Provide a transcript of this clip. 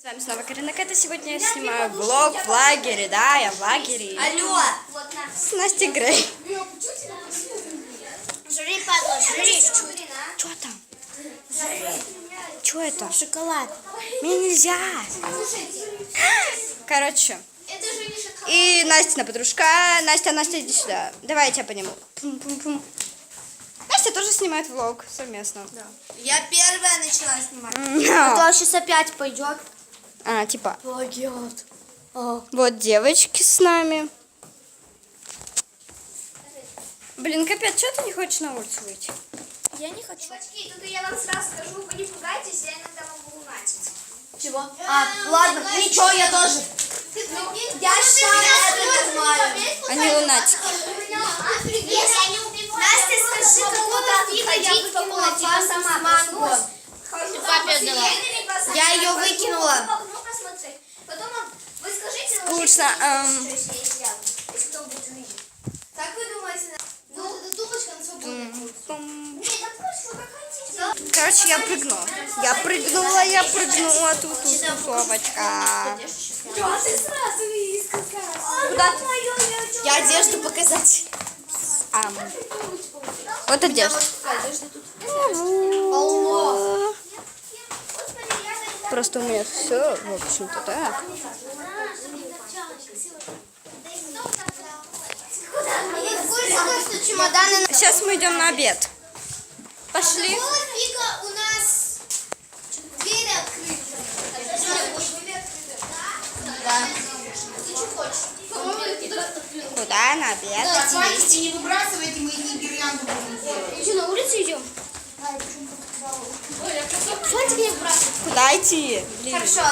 С вами снова Карина Кэта. Сегодня я снимаю влог в лагере. Да, я в лагере. Алло! С Настей Грей. Жри, падла, жри! Что там? Что это? Шоколад. Мне нельзя. Короче. И Настина подружка. Настя, Настя, иди сюда. Давай я тебя подниму. Пум-пум-пум. Настя тоже снимает влог совместно. Я первая начала снимать. Да. сейчас опять пойдет. А, типа. Пойдет. Вот девочки с нами. Блин, капец, что ты не хочешь на улицу выйти? Я не хочу. Девочки, тут я вам сразу скажу, вы не пугайтесь, я иногда могу лунатить. Чего? А, ладно, ничего, я тоже. Я считаю, это нормально. Они лунатики. Если я не убиваю, Настя, скажи, какого фига я выкинула, типа сама манго. Ты папе отдала. Я её выкинула. Ну, посмотри. Потом вам- вы Скучно, эм. Как вы думаете? Ну, эта тумбочка на свободе. Короче, я прыгнула. Я прыгнула, я прыгнула. Тут, тут, тусовочка. Да, ты сразу. Куда ты? Я одежду показать. Ам. Вот одежда. Алло. Просто у меня все, в общем-то, так. Что чемоданы... Сейчас мы идем на обед. Пошли. фига у нас двери открыты? Да. Ты что хочешь? Куда на обед? Хватите, не выбрасывайте, мы не гирлянду будем делать. что, на улицу идем? Хватит не брать. Куда идти? Блин. Хорошо.